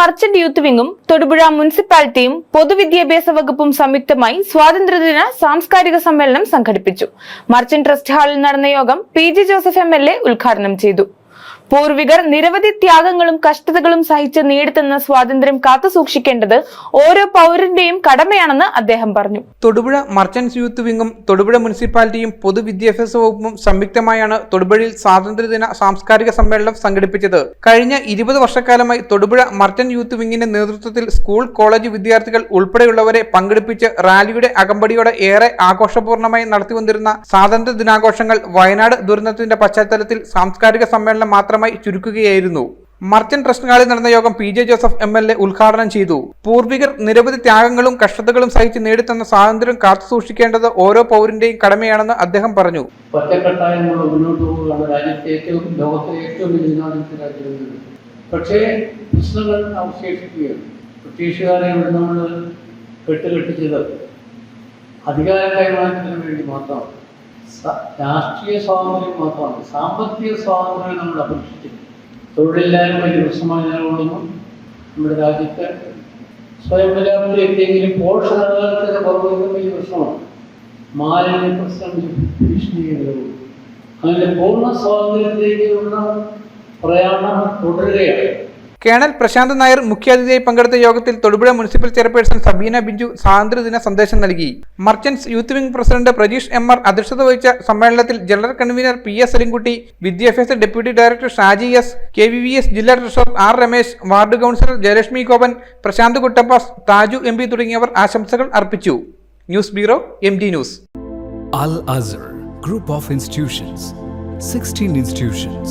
Merchant youth വിംഗും തൊടുപുഴ മുനിസിപ്പാലിറ്റിയും പൊതുവിദ്യാഭ്യാസ വകുപ്പും സംയുക്തമായി സ്വാതന്ത്ര്യദിന സാംസ്കാരിക സമ്മേളനം സംഘടിപ്പിച്ചു. മർച്ചന്റ് ട്രസ്റ്റ് ഹാളിൽ നടന്ന യോഗം പി ജോസഫ് എ ഉദ്ഘാടനം ചെയ്തു. പൂർവികർ നിരവധി ത്യാഗങ്ങളും കഷ്ടതകളും സഹിച്ച് നേടിത്തന്ന സ്വാതന്ത്ര്യം കാത്തുസൂക്ഷിക്കേണ്ടത് ഓരോ പൗരന്റെയും കടമയാണെന്ന് അദ്ദേഹം പറഞ്ഞു. തൊടുപുഴ മർച്ചന്റ്സ് യൂത്ത് വിംഗും തൊടുപുഴ മുനിസിപ്പാലിറ്റിയും പൊതുവിദ്യാഭ്യാസ വകുപ്പും സംയുക്തമായാണ് തൊടുപുഴയിൽ സ്വാതന്ത്ര്യദിന സാംസ്കാരിക സമ്മേളനം സംഘടിപ്പിച്ചത്. കഴിഞ്ഞ ഇരുപത് വർഷക്കാലമായി തൊടുപുഴ മർച്ചന്റ് യൂത്ത് വിംഗിന്റെ നേതൃത്വത്തിൽ സ്കൂൾ കോളേജ് വിദ്യാർത്ഥികൾ ഉൾപ്പെടെയുള്ളവരെ പങ്കെടുപ്പിച്ച് റാലിയുടെ അകമ്പടിയോടെ ഏറെ ആഘോഷപൂർണമായി നടത്തിവന്നിരുന്ന സ്വാതന്ത്ര്യ ദിനാഘോഷങ്ങൾ വയനാട് ദുരന്തത്തിന്റെ പശ്ചാത്തലത്തിൽ സാംസ്കാരിക സമ്മേളനം മാത്രമായി ചുരുക്കുകയായിരുന്നു. മർച്ചന്റ് ട്രസ്റ്റ് ഹാളിൽ നടന്ന യോഗം P J Joseph M L A ഉദ്ഘാടനം ചെയ്തു. പൂർവികർ നിരവധി ത്യാഗങ്ങളും കഷ്ടതകളും സഹിച്ച് നേടിത്തന്ന സ്വാതന്ത്ര്യം കാത്തു സൂക്ഷിക്കേണ്ടത് ഓരോ പൗരന്റെയും കടമയാണെന്ന് അദ്ദേഹം പറഞ്ഞു. ഒറ്റക്കെട്ടായി നമ്മൾ മുന്നോട്ട് പോവുകയാണ്. രാജ്യത്തെ ഏറ്റവും വലിയ രാജ്യങ്ങളിൽ പക്ഷേ പ്രശ്നങ്ങൾ അവശേഷിക്കുകയാണ്. ബ്രിട്ടീഷുകാരെ ഇവിടെ നമ്മൾ കെട്ടുകെട്ടിച്ചത്? അധികാര കൈമാറ്റത്തിന് വേണ്ടി മാത്രമാണ്. രാഷ്ട്രീയ സ്വാതന്ത്ര്യം മാത്രമാണ് സാമ്പത്തിക സ്വാതന്ത്ര്യം നമ്മൾ അപേക്ഷിച്ചില്ല തൊഴിലില്ലായ്മ രൂക്ഷമായി നിലകൊള്ളുന്നു. നമ്മുടെ രാജ്യത്ത് സ്വയം പര്യാപ്തി എത്തിയെങ്കിലും പോഷകാഹാരത്തിന്റെ കുറവ് വലിയ പ്രശ്നമാണ് മാലിന്യ പ്രശ്നം ഭീഷണി അങ്ങനെ പൂർണ സ്വാതന്ത്ര്യത്തിലേക്കുള്ള പ്രയാണം തുടരുകയാണ്. കേണൽ പ്രശാന്ത് നായർ മുഖ്യാതിഥിയായി പങ്കെടുത്ത യോഗത്തിൽ തൊടുപുഴ മുനിസിപ്പൽ ചെയർപേഴ്സൺ സബീന ബിഞ്ചു സ്വാതന്ത്ര്യദിന സന്ദേശം നൽകി. Merchants youth wing president Prajeesh M R അധ്യക്ഷത വഹിച്ച സമ്മേളനത്തിൽ general convener P S Alinkutty വിദ്യാഭ്യാസ deputy director Shaji S K V V S ജില്ലാ treasurer R Ramesh ward councillor Jayalakshmi Gopan Prashanth Kuttappas Thaju M P തുടങ്ങിയവർ ആശംസകൾ അർപ്പിച്ചു. News bureau M D news. Al Azhar group of institutions 16 institutions,